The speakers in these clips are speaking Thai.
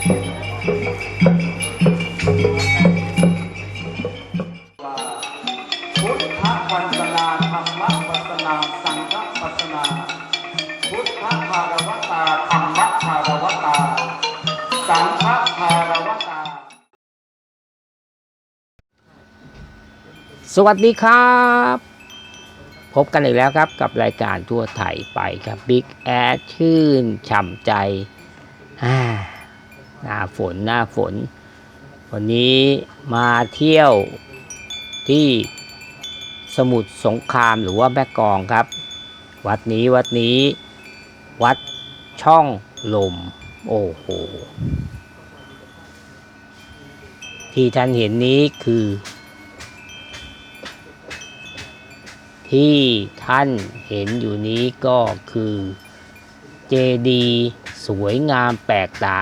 พุทธวันสนาธรรมวัสนา สังฆวัสนา พุทธภารวตาธรรมภารวตา สังฆภารวตา สวัสดีครับ พบกันอีกแล้วครับกับรายการทั่วไทยไปครับบิ๊กแอดชื่นฉ่ำใจอ่า หน้าฝนหน้าฝน วันนี้มาเที่ยวที่สมุทรสงครามหรือว่าแม่กองครับ วัดนี้วัดนี้วัดช่องลม โอ้โห ที่ท่านเห็นนี้คือ ที่ท่านเห็นอยู่นี้ก็คือเจดี สวยงามแปลกตา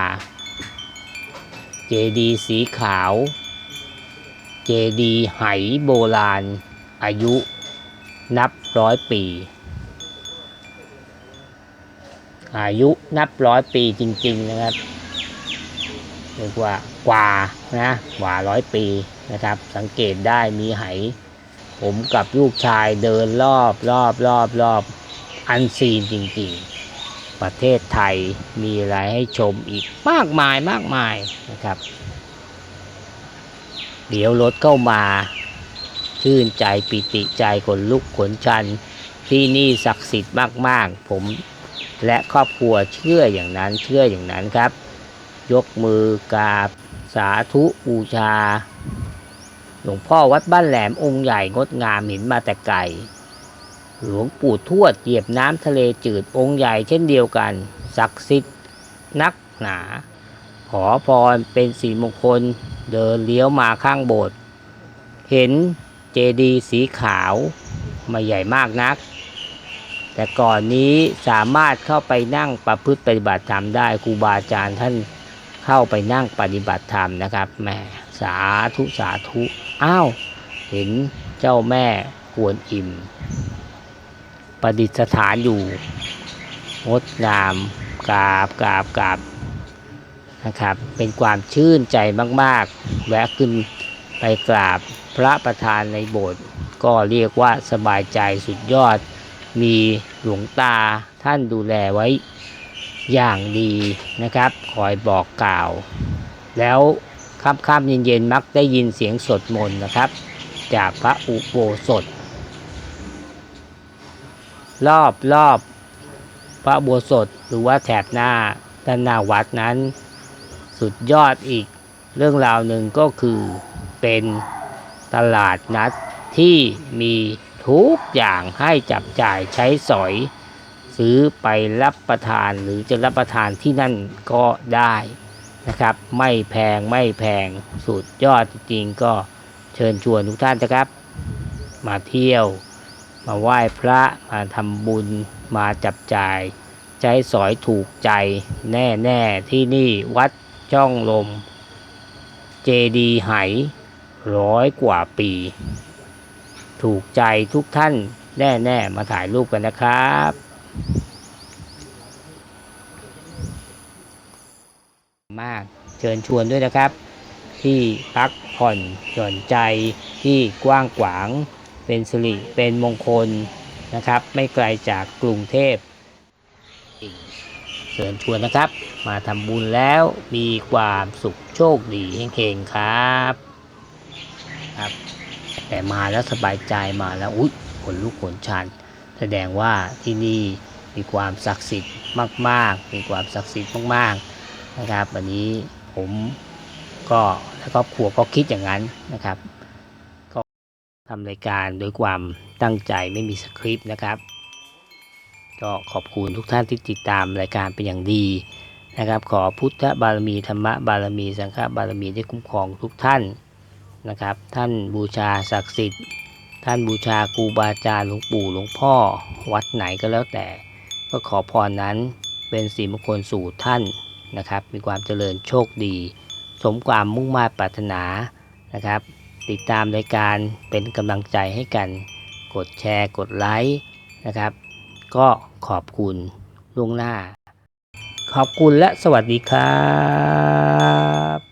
เจดีสีขาว เจดีไหโบราณ อายุนับร้อยปี อายุนับร้อยปีจริง ๆ นะครับเรียกว่ากว่านะกว่าร้อยปีนะครับ สังเกตได้มีไห ผมกับลูกชายเดินรอบรอบรอบรอบอันซีนจริง ๆ ประเทศไทยมีอะไรให้ชมอีกมากมายมากมายนะครับ เดี๋ยวรถเข้ามาชื่นใจปิติใจขนลุกขนชัน ที่นี่ศักดิ์สิทธิ์มาก ๆ ผมและครอบครัวเชื่ออย่างนั้นเชื่ออย่างนั้นครับ ยกมือกราบสาธุบูชา หลวงพ่อวัดบ้านแหลมองค์ใหญ่งดงามเห็นมาแต่ไกล หลวงปู่ทวดเหยียบน้ำทะเลจืดองค์ใหญ่เช่นเดียวกันศักดิ์สิทธิ์นักหนา ขอพรเป็นสีมงคลเดินเลี้ยวมาข้างโบสถ์เห็นเจดีสีขาวไม่ใหญ่มากนัก แต่ก่อนนี้สามารถเข้าไปนั่งประพฤติปฏิบัติธรรมได้ครูบาอาจารย์ท่านเข้าไปนั่งปฏิบัติธรรมนะครับแม่สาธุสาธุอ้าวเห็นเจ้าแม่กวนอิ่ม ประดิษฐานอยู่งดงามกราบกราบกราบนะครับ เป็นความชื่นใจมาก ๆ แวะขึ้นไปกราบพระประธานในโบสถ์ก็เรียกว่าสบายใจสุดยอด มีหลวงตาท่านดูแลไว้อย่างดีนะครับ คอยบอกกล่าว แล้วค่ำๆเย็นๆมักได้ยินเสียงสดมนนะครับ จากพระอุโบสถ รอบรอบพระอุโบสถหรือว่าแถบหน้าด้านหน้าวัดนั้น สุดยอดอีกเรื่องราวหนึ่งก็คือเป็นตลาดนัดที่มีทุกอย่างให้จับจ่ายใช้สอย ซื้อไปรับประทานหรือจะรับประทานที่นั่นก็ได้นะครับ ไม่แพงไม่แพงสุดยอดจริงก็เชิญชวนทุกท่านนะครับ มาเที่ยว มาไหว้พระมาทำบุญมาจับจ่ายใจสอยถูกใจแน่ๆที่นี่วัดจ้องลม เจดีไหร้อยกว่าปี ถูกใจทุกท่านแน่ๆมาถ่ายรูปกันนะครับมากเชิญชวนด้วยนะครับ ที่พักผ่อนหย่อนใจที่กว้างขวาง เป็นสิริเป็นมงคลนะครับ ไม่ไกลจากกรุงเทพเชิญชวนนะครับ มาทำบุญแล้วมีความสุขโชคดีเฮงๆครับครับ แต่มาแล้วสบายใจมาแล้วอุ๊ยขนลุกขนชัน แสดงว่าที่นี่มีความศักดิ์สิทธิ์มาก ๆ มีความศักดิ์สิทธิ์มากๆนะครับ วันนี้ผมก็และครอบครัวก็คิดอย่างนั้นนะครับ ทำรายการโดยความตั้งใจไม่มีสคริปต์นะครับ ก็ขอบคุณทุกท่านที่ติดตามรายการเป็นอย่างดีนะครับ ขอพุทธบารมีธรรมบารมี สังฆบารมีได้คุ้มครองทุกท่านนะครับ ท่านบูชาศักดิ์สิทธิ์ ท่านบูชาครูบาอาจารย์หลวงปู่หลวงพ่อ วัดไหนก็แล้วแต่ ก็ขอพรนั้นเป็นสีมงคลสู่ท่านนะครับ มีความเจริญโชคดี สมความมุ่งมา่ปรารถนานะครับ ติดตามรายการเป็นกำลังใจให้กัน กดแชร์ กดไลค์นะครับ ก็ขอบคุณล่วงหน้า ขอบคุณและสวัสดีครับ